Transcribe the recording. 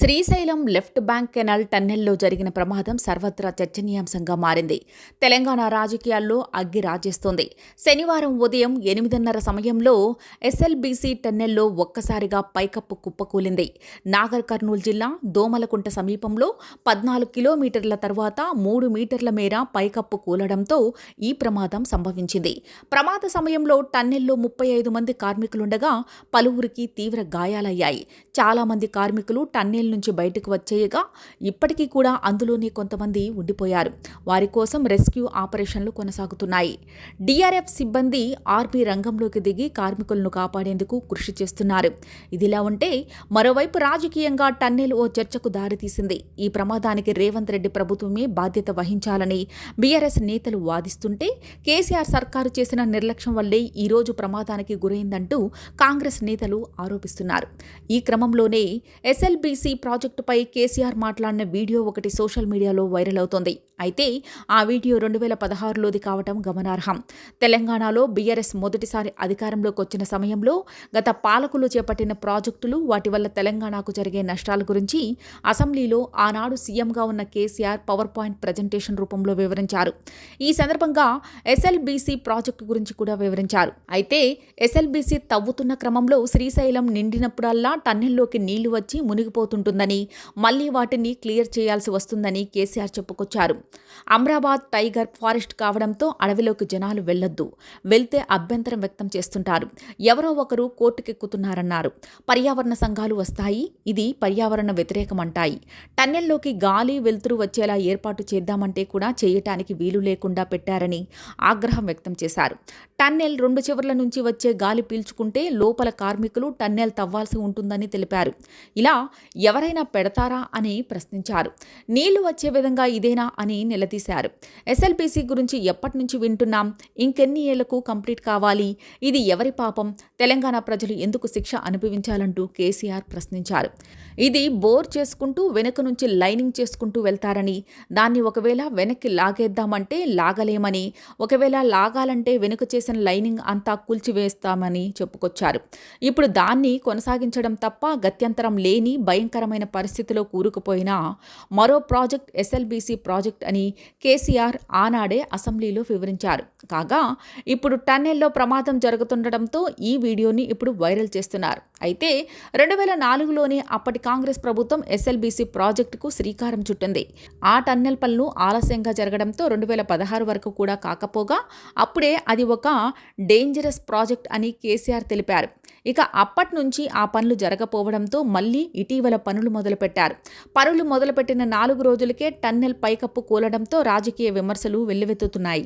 Srisailam left bank canal టన్నెల్లో జరిగిన ప్రమాదం సర్వత్రా చర్చనీయాంశంగా మారింది. తెలంగాణ రాజకీయాల్లో అగ్గి రాజేస్తోంది. శనివారం ఉదయం ఎనిమిదిన్నర సమయంలో ఎస్ఎల్బీసీ టన్నెల్లో ఒక్కసారిగా పైకప్పు కుప్పకూలింది. నాగర్ కర్నూలు జిల్లా దోమలకుంట సమీపంలో పద్నాలుగు కిలోమీటర్ల తర్వాత మూడు మీటర్ల మేర పైకప్పు కూలడంతో ఈ ప్రమాదం సంభవించింది. ప్రమాద సమయంలో టన్నెల్లో ముప్పై ఐదు మంది కార్మికులుండగా పలువురికి తీవ్ర గాయాలయ్యాయి. చాలా మంది కార్మికులు టన్నెల్ నుంచి బయటకు వచ్చేయగా ఇప్పటికీ కూడా అందులోనే కొంతమంది ఉండిపోయారు. వారి కోసం రెస్క్యూ ఆపరేషన్లు కొనసాగుతున్నాయి. డిఆర్ఎఫ్ సిబ్బంది ఆర్మీ రంగంలోకి దిగి కార్మికులను కాపాడేందుకు కృషి చేస్తున్నారు. ఇదిలా ఉంటే మరోవైపు రాజకీయంగా టన్నెల్ ఓ చర్చకు దారితీసింది. ఈ ప్రమాదానికి రేవంత్ రెడ్డి ప్రభుత్వమే బాధ్యత వహించాలని బీఆర్ఎస్ నేతలు వాదిస్తుంటే కేసీఆర్ సర్కారు చేసిన నిర్లక్ష్యం వల్లే ఈ రోజు ప్రమాదానికి గురైందంటూ కాంగ్రెస్ నేతలు ఆరోపిస్తున్నారు. ఈ క్రమంలోనే ఎస్ఎల్బీసీ ప్రాజెక్టుపై కేసీఆర్ మాట్లాడిన వీడియో ఒకటి సోషల్ మీడియాలో వైరల్ అవుతోంది. అయితే ఆ వీడియో రెండు వేల పదహారులోది కావటం గమనార్హం. తెలంగాణలో బీఆర్ఎస్ మొదటిసారి అధికారంలోకి వచ్చిన సమయంలో గత పాలకులు చేపట్టిన ప్రాజెక్టులు వాటి వల్ల తెలంగాణకు జరిగే నష్టాల గురించి అసెంబ్లీలో ఆనాడు సీఎంగా ఉన్న కేసీఆర్ పవర్ పాయింట్ ప్రజెంటేషన్ రూపంలో వివరించారు. ఈ సందర్భంగా ఎస్ఎల్బీసీ ప్రాజెక్టు గురించి కూడా వివరించారు. అయితే ఎస్ఎల్బీసీ తవ్వుతున్న క్రమంలో శ్రీశైలం నిండినప్పుడల్లా టన్నెల్లోకి నీళ్ళు వచ్చి మునిగిపోతుంటుందని మళ్ళీ వాటిని క్లియర్ చేయాల్సి వస్తుందని కేసీఆర్ చెప్పుకొచ్చారు. అమ్రాబాద్ టైగర్ ఫారెస్ట్ కావడంతో అడవిలోకి జనాలు వెళ్ళొద్దు వెళ్తే అభ్యంతరం వ్యక్తం చేస్తుంటారు. ఎవరో ఒకరు కోర్టుకెక్కుతున్నారన్నారు. పర్యావరణ సంఘాలు వస్తాయి. ఇది పర్యావరణ వ్యతిరేకమంటాయి. టన్నెల్లోకి గాలి వెలుతురు వచ్చేలా ఏర్పాటు చేద్దామంటే కూడా చేయటానికి వీలు లేకుండా పెట్టారని ఆగ్రహం వ్యక్తం చేశారు. టన్నెల్ రెండు చివర్ల నుంచి వచ్చే గాలి పీల్చుకుంటే లోపల కార్మికులు టన్నెల్ తవ్వాల్సి ఉంటుందని తెలిపారు. ఇలా ఎవరైనా పెడతారా అని ప్రశ్నించారు. నీళ్ళు వచ్చే విధంగా ఇదేనా అని నిలదీశారు. ఎస్ఎల్పిసి గురించి ఎప్పటి నుంచి వింటున్నాం? ఇంకెన్ని ఏళ్ళకు కంప్లీట్ కావాలి? ఇది ఎవరి పాపం? తెలంగాణ ప్రజలు ఎందుకు శిక్ష అనుభవించాలంటూ కేసీఆర్ ప్రశ్నించారు. ఇది బోర్ చేసుకుంటూ వెనుక నుంచి లైనింగ్ చేసుకుంటూ వెళ్తారని దాన్ని ఒకవేళ వెనక్కి లాగేద్దామంటే లాగలేమని ఒకవేళ లాగాలంటే వెనుక చేసిన లైనింగ్ అంతా కూల్చివేస్తామని చెప్పుకొచ్చారు. ఇప్పుడు దాన్ని కొనసాగించడం తప్ప గత్యంతరం లేని భయంకరమైన పరిస్థితిలో కూరుకుపోయిన మరో ప్రాజెక్ట్ ఎస్ఎల్బీసీ ప్రాజెక్ట్ అని కేసీఆర్ ఆనాడే అసెంబ్లీలో వివరించారు. కాగా ఇప్పుడు టన్నెల్లో ప్రమాదం జరుగుతుండటంతో ఈ వీడియోని ఇప్పుడు వైరల్ చేస్తున్నారు. అయితే రెండు వేల నాలుగులోనే అప్పటి కాంగ్రెస్ ప్రభుత్వం ఎస్ఎల్బీసీ ప్రాజెక్టుకు శ్రీకారం చుట్టింది. ఆ టన్నెల్ పనులు ఆలస్యంగా జరగడంతో రెండు వేల పదహారు వరకు కూడా కాకపోగా అప్పుడే అది ఒక డేంజరస్ ప్రాజెక్ట్ అని కేసీఆర్ తెలిపారు. ఇక అప్పటి నుంచి ఆ పనులు జరగపోవడంతో మళ్ళీ ఇటీవల పనులు మొదలుపెట్టారు. పనులు మొదలుపెట్టిన నాలుగు రోజులకే టన్నెల్ పైకప్పు కూలడంతో రాజకీయ విమర్శలు వెల్లువెత్తుతున్నాయి.